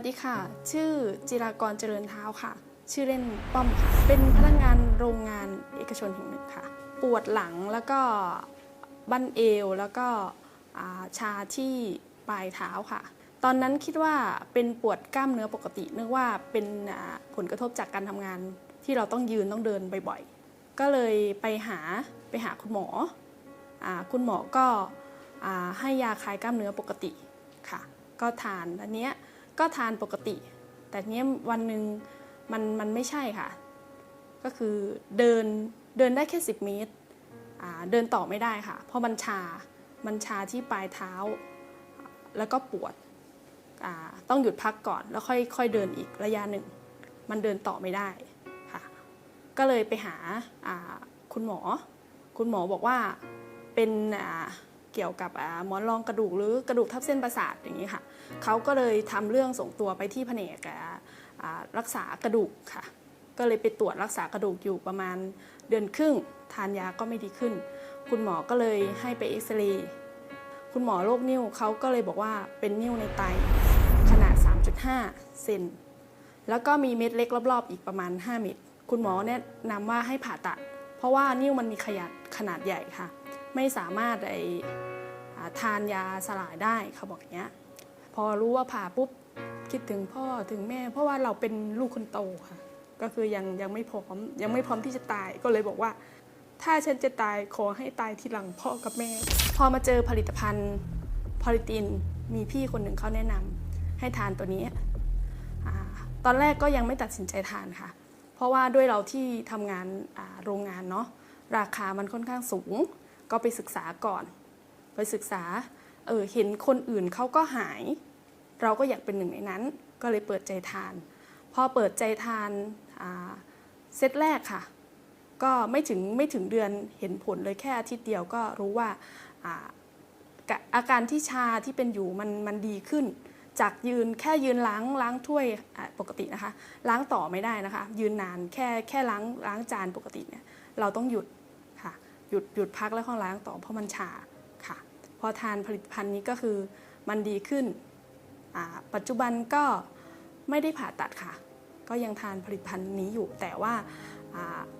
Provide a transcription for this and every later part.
วัสดีค่ะ ชื่อจิรากรเจริญเท้าค่ะ ชื่อเล่นป้อมค่ะ เป็นพนักงานโรงงานเอกชนแห่งหนึ่งค่ะ ปวดหลังแล้วก็บั้นเอวแล้วก็าชาที่ปลายเท้าค่ะ ตอนนั้นคิดว่าเป็นปวดกล้ามเนื้อปกตินึกว่าเป็นผลกระทบจากการทำงานที่เราต้องยืนต้องเดินบ่อยๆ ก็เลยไปหาไปหาคุณหมออคุณหมอก็อ่าให้ยาคลายกล้ามเนื้อปกติค่ะ ก็ทานอันเนี้ย ก็ทานปกติ แต่เนี้ยวันหนึ่งมันมันไม่ใช่ค่ะ ก็คือเดินเดินได้แค่ 10 เมตร เดินต่อไม่ได้ค่ะ เพราะมันชา มันชาที่ปลายเท้า แล้วก็ปวด ต้องหยุดพักก่อนแล้วค่อยค่อยเดินอีกระยะหนึ่ง มันเดินต่อไม่ได้ค่ะ ก็เลยไปหาอ่าคุณหมอ คุณหมอบอกว่าเป็นอ่า เกี่ยวกับอ่าหมอนรองกระดูกหรือกระดูกทับเส้นประสาทอย่างนี้ค่ะเขาก็เลยทำเรื่องส่งตัวไปที่แผนกอ่าอ่ารักษากระดูกค่ะ ก็เลยไปตรวจรักษากระดูกอยู่ประมาณเดือนครึ่ง ทานยาก็ไม่ดีขึ้น คุณหมอก็เลยให้ไปเอ็กซเรย์คุณหมอโรคนิ้วเขาก็เลยบอกว่าเป็นนิ้วในไตขนาด 3.5 เซนแล้วก็มีเม็ดเล็กรอบๆ อีกประมาณ 5 เม็ดคุณหมอแนะนำว่าให้ผ่าตัด เพราะว่านิ้วมันมีขยาดขนาดใหญ่ค่ะ ไม่สามารถไอทานยาสลายได้เขาบอกอย่างเงี้ยพอรู้ว่าผ่าปุ๊บคิดถึงพ่อถึงแม่ เพราะว่าเราเป็นลูกคนโตค่ะ ก็คือยังยังไม่พร้อม ยังไม่พร้อมที่จะตายก็เลยบอกว่า ถ้าฉันจะตายขอให้ตายทีหลังพ่อกับแม่ พอมาเจอผลิตภัณฑ์พอลิตินมีพี่คนหนึ่งเขาแนะนำให้ทานตัวนี้อตอนแรกก็ยังไม่ตัดสินใจทานค่ะ เพราะว่าด้วยเราที่ทำงานโรงงานเนาะราคามันค่อนข้างสูง ก็ไปศึกษาก่อน ไปศึกษาเออเห็นคนอื่นเขาก็หาย เราก็อยากเป็นหนึ่งในนั้น ก็เลยเปิดใจทาน พอเปิดใจทานเซตแรกค่ะ ก็ไม่ถึงไม่ถึงเดือนเห็นผลเลยแค่อาทิตย์เดียวก็รู้ว่าอาการที่ชาที่เป็นอยู่มันมันดีขึ้น จากยืนแค่ยืนล้างล้างถ้วยปกตินะคะ ล้างต่อไม่ได้นะคะ ยืนนานแค่แค่ล้างล้างจานปกติเนี่ยเราต้องหยุด หยุดหยุดพักแล้วค่อยล้างต่อเพราะมันชาค่ะ พอทานผลิตภัณฑ์นี้ก็คือมันดีขึ้น ปัจจุบันก็ไม่ได้ผ่าตัดค่ะ ก็ยังทานผลิตภัณฑ์นี้อยู่ แต่ว่า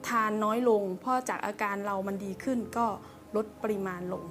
ทานน้อยลง เพราะจากอาการเรามันดีขึ้นก็ลดปริมาณลง